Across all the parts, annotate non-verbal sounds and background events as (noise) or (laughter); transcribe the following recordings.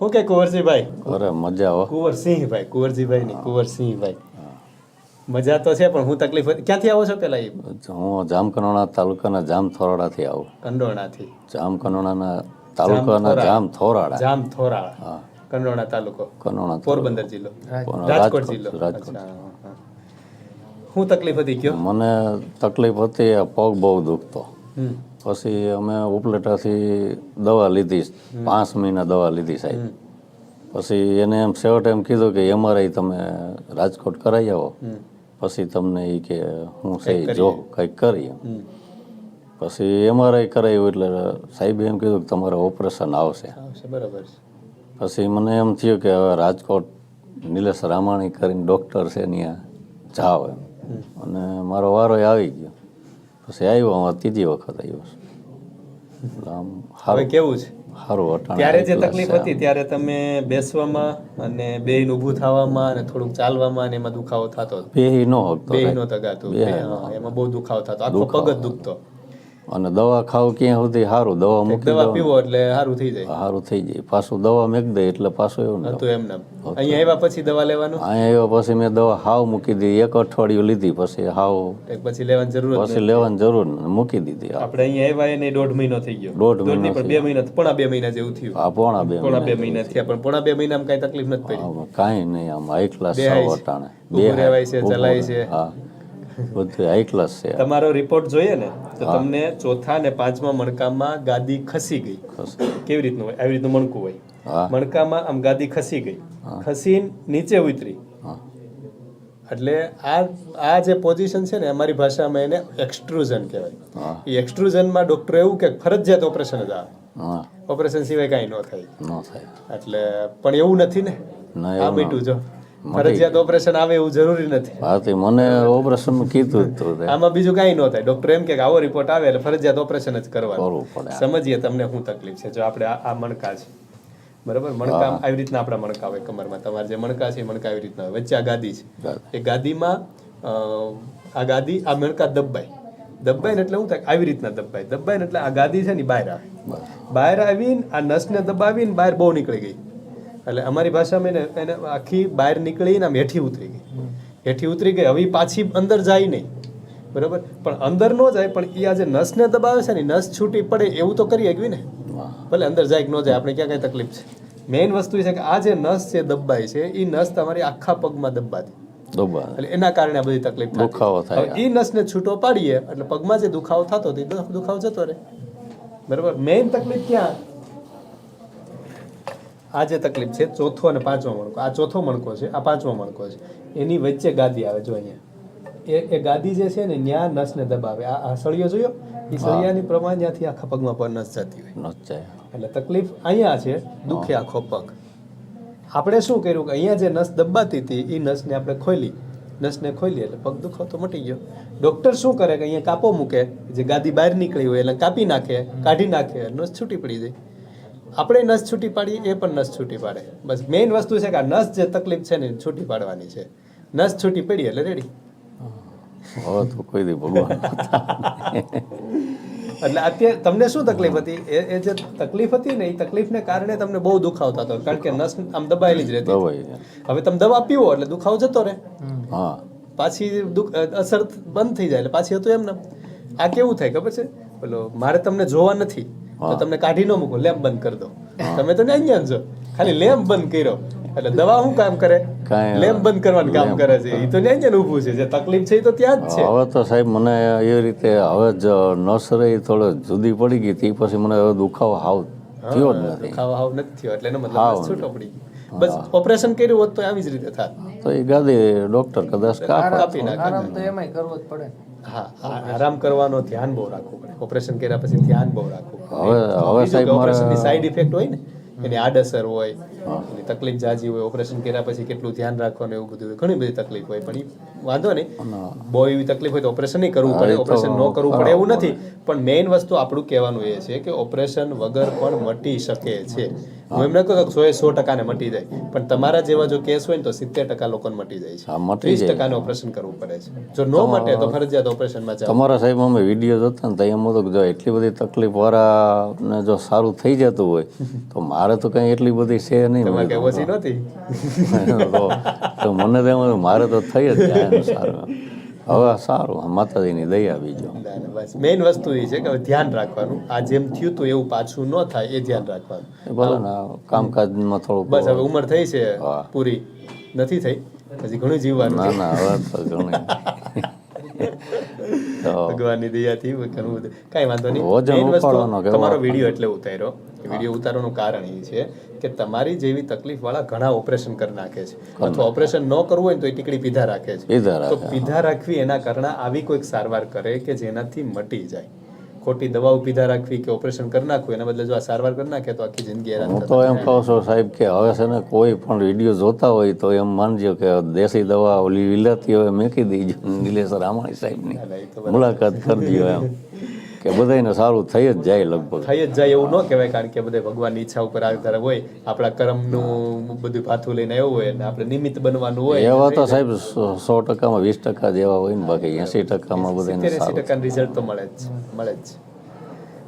શું કે કુંવરજીભાઈ અરે મજા હો. કુંવરસિંહભાઈ કુંવરજીભાઈ નહીં કુંવરસિંહભાઈ. મજા તો છે પણ હું તકલીફ ક્યાંથી આવો છો પેલા હું જામકંડોણા તાલુકાના જામથોરાડાથી આવું. કંડોણાથી જામકંડોળાના તાલુકાના જામ થોરાડા હા. કંડોણા તાલુકો. કંડોણા પોરબંદર જિલ્લો. રાજકોટ, જિલ્લો. રાજકોટ. શું તકલીફ હતી કયો? મને તકલીફ હતી પગ બહુ દુખતો. હમ. પછી અમે ઉપલેટાથી દવા લીધી. પાંચ મહિના દવા લીધી સાહેબ. પછી એને એમ છેવટે એમ કીધું કે એમઆરઆઈ તમે રાજકોટ કરાવી આવો. પછી તમને એ કે હું સહી જો કંઈક કરી પછી એમઆરઆઈ કરાવ્યું એટલે સાહેબે એમ કીધું કે તમારે ઓપરેશન આવશે. બરાબર પછી મને એમ થયું કે હવે રાજકોટ નિલેશ રામાણી કરીને ડૉક્ટર છે ત્યાં જાવ એમ. અને મારો વારો આવી ગયો. પછી આવ્યો હું ત્રીજી વખત આવ્યો છું. આમ હવે કેવું છે? સારું અટાણ ત્યારે જે તકલીફ હતી ત્યારે તમે બેસવામાં અને બેહીને ઊભું થવામાં અને થોડુંક ચાલવામાં અને એમાં દુખાવો થતો હતો. બેહી ન હકતો બેહી નો તગાતો. એમાં બહુ દુખાવો થતો. આખો પગ જ દુખતો. અને દવા ખાવ ક્યાં સુધી? સારું દવા મૂકી દવા પીવો એટલે સારું થઈ જાય. સારું થઈ જાય. પાછું દવા મેક દે એટલે પાછું એવું ને હતું એમને અહીંયા આવ્યા પછી દવા લેવાનું? અહીંયા આવ્યા પછી મેં દવા હાવ મૂકી દીધી. એક અઠવાડિયું લીધી પછી હાવ. એક પછી લેવાની જરૂર પછી લેવાની જરૂર મૂકી દીધી આપણે અહીંયા આવ્યા એને દોઢ મહિનો થઈ ગયો. દોઢ મહિનો પણ બે મહિના પોણા બે મહિના જેવું થયું. હા પોણા બે પોણા બે મહિના થયા. પણ પોણા બે મહિનામાં કઈ તકલીફ નથી પડી. આમાં કાંઈ નહીં આમ હાઈ ક્લાસ બેહાય સાવ અટાણે. ઊભું રહેવાય છે ચલાય છે. હા. બધું હાઈ ક્લાસ છે. તમારો રિપોર્ટ જોઈએ ને તો તમને ચોથા અને પાંચમા મણકામાં ગાદી ખસી ગઈ. કેવી રીતનું હોય? આવી રીતનું મણકું હોય. મણકામાં આમ ગાદી ખસી ગઈ. ખસી નીચે ઉતરી. એટલે આ આ જે પોઝિશન છે ને અમારી ભાષામાં એને એક્સ્ટ્રુઝન કહેવાય. એ એક્સ્ટ્રુઝનમાં ડોક્ટર એવું કે ફરજિયાત ઓપરેશન જ આવે. ઓપરેશન સિવાય કાંઈ ન થાય. ન થાય. એટલે પણ એવું નથી ને? ના આ મીઠું જો. ફરજિયાત ઓપરેશન આવે એવું જરૂરી નથી. હાથી મને ઓપરેશન કીધું હતું આમાં બીજું કાંઈ ન થાય. ડોક્ટર એમ કે આવો રિપોર્ટ આવે એટલે ફરજિયાત ઓપરેશન જ કરવાનું. સમજીએ તમને શું તકલીફ છે. જો આપણે આ મણકા છે. બરાબર? મણકા આવી રીતના આપણા મણકા હોય કમરમાં. તમારે જે મણકા છે મણકા આવી રીતના હોય. વચ્ચે આ ગાદી છે. એ ગાદીમાં આ ગાદી આ મણકા દબાય. દબાય ને એટલે શું થાય? આવી રીતના દબાય. દબાય ને એટલે આ ગાદી છે ને બહાર આવે. બહાર આવીને આ નસને દબાવીને બહાર બહુ નીકળી ગઈ. એટલે અમારી ભાષામાં એને એને આખી બહાર નીકળીને આમ હેઠી ઉતરી ગઈ. હેઠી ઉતરી ગઈ. હવે પાછી અંદર જાય નહીં. બરાબર? પણ અંદર ન જાય પણ એ આજે નસને દબાવે છે ને નસ છૂટી પડે એવું તો કરી શકવી ને? ભલે અંદર જાય કે ન જાય આપણે ક્યાં કઈ તકલીફ છે. મેઇન વસ્તુ એ છે કે આ જે નસ છે દબાય છે એ નસ તમારી આખા પગમાં દબાતી. એટલે એના કારણે આ બધી તકલીફ. દુખાવો થાય એ નસને છૂટો પાડીએ એટલે પગમાં જે દુખાવો થતો હતો દુખાવો જતો રહે. બરાબર? મેઇન તકલીફ ક્યાં? આ જે તકલીફ છે ચોથો અને પાંચમો મણકો. આ ચોથો મણકો છે આ પાંચમો મણકો છે. એની વચ્ચે ગાદી આવે જો અહીંયા. એ એ ગાદી જે છે ને ત્યાં નસને દબાવે. આ આ સળિયો જોયો? એ સળિયાની પ્રમાણ ત્યાંથી આખા પગમાં પર નસ જતી હોય. નચાય એટલે તકલીફ અહીંયા છે દુખે આખો પગ. આપણે શું કર્યું કે અહીંયા જે નસ દબાતી હતી એ નસને આપણે ખોલી. નસને ખોલી એટલે પગ દુખો તો મટી ગયો. ડૉક્ટર શું કરે કે અહીંયા કાપો મૂકે. જે ગાદી બહાર નીકળી હોય એટલે કાપી નાખે કાઢી નાખે નસ છૂટી પડી જાય. આપણે નસ છૂટી પાડીએ એ પણ નસ છૂટી પાડે. બસ મેઇન વસ્તુ છે કે આ નસ જે તકલીફ છે ને છૂટી પાડવાની છે. નસ છૂટી પડી એટલે રેડી હવે તો કોઈ દી ભગવાન એટલે અત્યારે તમને શું તકલીફ હતી? એ એ જે તકલીફ હતી ને એ તકલીફને કારણે તમને બહુ દુખાવો થતો કારણ કે નસ આમ દબાયેલી જ રહેતી હવે તમે દવા પીવો એટલે દુખાવો જતો રહે. હા. પાછી દુખ અસર બંધ થઈ જાય એટલે પાછી હતું એમ ને આ કેવું થાય ખબર છે? પેલો મારે તમને જોવા નથી. તો તમને કાઢી ન મૂકો લેમ્પ બંધ કરી દો. તમે તો અહીંયા છો. ખાલી લેમ્પ બંધ કર્યો. એટલે દવા શું કામ કરે? લેમ્પ બંધ કરવાનું કામ કરે છે. એ તો અહીંયા ઊભું છે. જે તકલીફ છે એ તો ત્યાં જ છે. હવે તો સાહેબ મને એ રીતે હવે જ નસરે રહી થોડો જુદી પડી ગઈ તે પછી મને હવે દુખાવો હાવ થયો જ નથી. દુખાવો હાવ નથી થયો. એટલે એનો મતલબ બસ છૂટો પડી ગયો. બસ ઓપરેશન કર્યું હોત તો આવી જ રીતે થાત. તો એ ગાદી ડોક્ટર કદાચ કાપી નાખે આરામ તો એમાંય કરવો જ પડે. હા આરામ કરવાનો ધ્યાન બહુ રાખવું પડે. ઓપરેશન કર્યા પછી ધ્યાન બહુ રાખવું હવે હવે સાહેબ ઓપરેશનની સાઈડ ઇફેક્ટ હોય ને એની આડઅસર હોય એની તકલીફ જાજી હોય ઓપરેશન કર્યા પછી કેટલું ધ્યાન રાખવાનું એવું બધું ઘણી બધી તકલીફ હોય. પણ વાંધો નહીં. બહુ એવી તકલીફ હોય તો ઓપરેશન નહીં કરવું પડે. ઓપરેશન ન કરવું પડે એવું નથી. પણ મેઇન વસ્તુ આપણું કહેવાનું એ છે કે ઓપરેશન વગર પણ મટી શકે છે. હું. એમ ન કહું સો એ સો ટકાને મટી જાય. પણ તમારા જેવા જો કેસ હોય ને તો સિત્તેર ટકા લોકોને મટી જાય છે. ત્રીસ ટકાને ઓપરેશન કરવું પડે છે. જો ન મટે તો ફરજિયાત ઓપરેશનમાં જાય તમારા સાહેબ અમે વીડિયો જોતા ને તો એમ હતું કે જો એટલી બધી તકલીફ વાળાને જો સારું થઈ જતું હોય તો મારે તો કંઈ એટલી બધી છે નહીં ઓછી નહોતી? (laughs) તો મને તો મારે તો થઈ જ જાય સારું. હવે સારું માતાજીની દયા બીજો. બસ. મેઇન વસ્તુ એ છે કે ધ્યાન રાખવાનું. આ જેમ થયું હતું એવું પાછું ન થાય એ ધ્યાન રાખવાનું. બોલો ભલે ને કામકાજમાં થોડુંક બસ હવે ઉંમર થઈ છે. પૂરી. નથી થઈ? હજી ઘણું જીવવાનું ના ના હવે તો ઘણું. (laughs) ભગવાનની દયાથી ઘણું બધું. કાંઈ વાંધો નહીં. તમારો વીડિયો એટલે ઉતાર્યો. વીડિયો ઉતારવાનું કારણ એ છે કે તમારી જેવી તકલીફ વાળા ઘણા ઓપરેશન કરી નાખે છે. અથવા ઓપરેશન ન કરવું હોય તો એ ટીકડી પીધા રાખે છે. તો પીધા રાખવી એના કારણે આવી કોઈક સારવાર કરે કે જેનાથી મટી જાય. ખોટી દવાઓ પીધા રાખવી કે ઓપરેશન કરી નાખવું એના બદલે જો આ સારવાર કરી નાખે તો આખી જિંદગી હેરાન હું તો એમ કહું છું સાહેબ કે હવે છે ને કોઈ પણ વીડિયો જોતા હોય તો એમ માનજો કે દેશી દવા ઓલી વિલાતી હોય મેકી દેજો. (laughs) નિલેશ રામાણી સાહેબની. મુલાકાત કરજો એમ. (laughs) કે બધાને સારું થઈ જ જાય લગભગ. થઈ જ જાય એવું ન કહેવાય કારણ કે બધા ભગવાનની ઈચ્છા ઉપર આધાર હોય આપણા કર્મનું બધું પાથું લઈને આવ્યું હોય અને આપણે નિમિત્ત બનવાનું હોય. એવા તો સાહેબ સો- ટકામાં વીસ ટકા જેવા હોય ને બાકી એસી ટકામાં બધાને એસી ટકાનું રિઝલ્ટ તો મળે જ મળે જ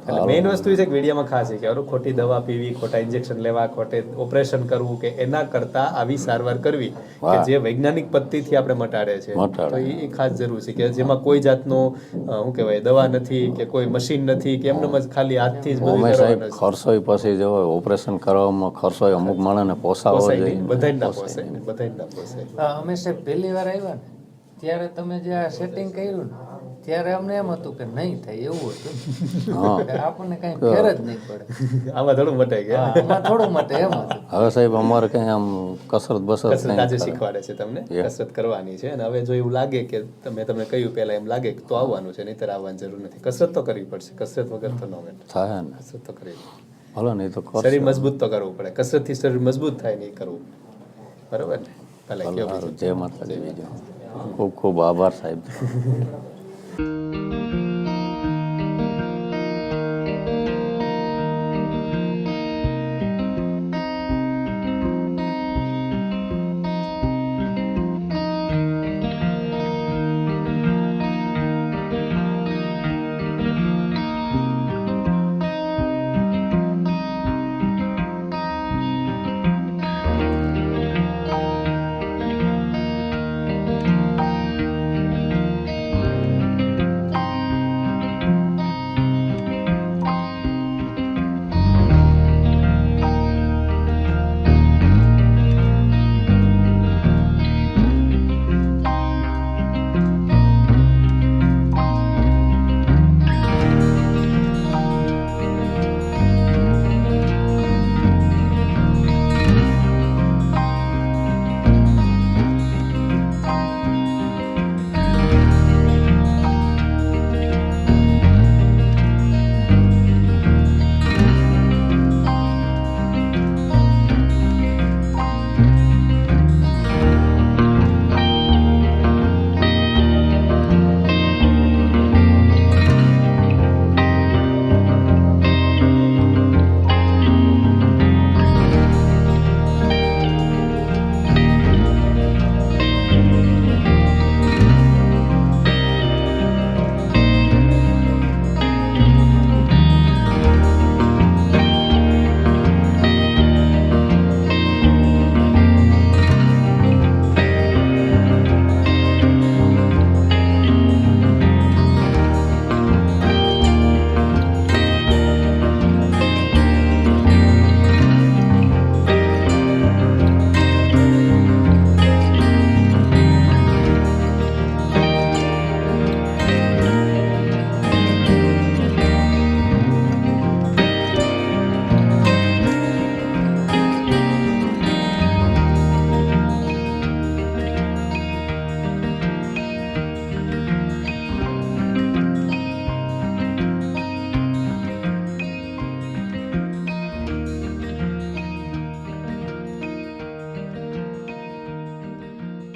એટલે મેઇન વસ્તુ છે કે વિડીયોમાં ખાસ છે કે અરે ખોટી દવા પીવી ખોટા ઇન્જેક્શન લેવા ખોટે ઓપરેશન કરવું કે એના કરતા આવી સારવાર કરવી કે જે વૈજ્ઞાનિક પદ્ધતિથી આપણે મટાડે છે. તો એ ખાસ જરૂર છે કે જેમાં કોઈ જાતનો શું કહેવાય દવા નથી કે કોઈ મશીન નથી કે એમને જ ખાલી હાથથી જ બધું અમે સાહેબ કરવાનું છે. ખર્ચોય પછી જો ઓપરેશન કરવામાં ખર્ચોય અમુક માણસને પોસાવો જોઈએ. બધાય ના પોસાય બધાય ના પોસાય. હા, અમે સાહેબ પહેલી વાર આવ્યા ને ત્યારે તમે જે આ સેટિંગ કર્યું ને ત્યારે અમને એમ હતું કે નહીં થાય એવું હતું. આપણને કઈ ફેર જ નહીં પડે. આમાં થોડું મટે ગયા આમાં થોડું મટે એમ હતું. હવે સાહેબ અમારે કઈ આમ કસરત બસરત કસરત આજે શીખવાડે છે તમને? કસરત કરવાની છે. અને હવે જો એવું લાગે કે તમે તમને કહ્યું પહેલા એમ લાગે કે તો આવવાનું છે નહીતર આવવાની જરૂર નથી. કસરત તો કરવી પડશે. કસરત વગર તો ન મેળ. થાય ને. કસરત તો કરવી ભલે નહીં તો કરશે. શરીર મજબૂત તો કરવું પડે. કસરતથી શરીર મજબૂત થાય નહીં કરવું. બરોબર ને? ભલે જય માતાજી બીજો. ખૂબ ખૂબ આભાર સાહેબ. Thank you.